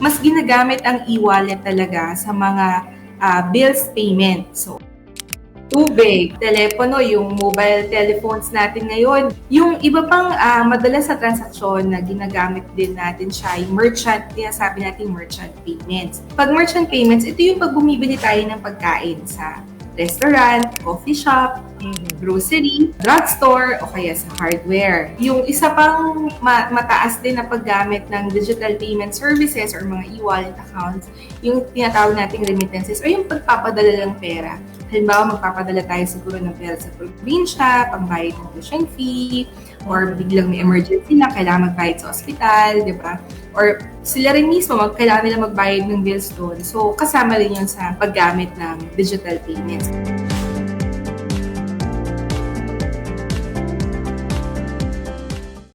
mas ginagamit ang e-wallet talaga sa mga ah, bills payment. So, tubig, telepono, yung mobile telephones natin ngayon. Yung iba pang ah, madalas sa transaksyon na ginagamit din natin siya, yung merchant, sabi natin merchant payments. Pag merchant payments, ito yung pag bumibili tayo ng pagkain sa restaurant, coffee shop, grocery, drugstore, o kaya sa hardware. Yung isa pang ma- mataas din na paggamit ng digital payment services or mga e-wallet accounts, yung tinatawag nating remittances o yung pagpapadala ng pera. Halimbawa, magpapadala tayo siguro ng pera sa probinsya, pambayad ng tuition fee, or biglang may emergency na kailangan magbayad sa ospital, di ba? Or sila rin mismo, mag, kailangan nila magbayad ng bills doon. So, kasama rin yun sa paggamit ng digital payments.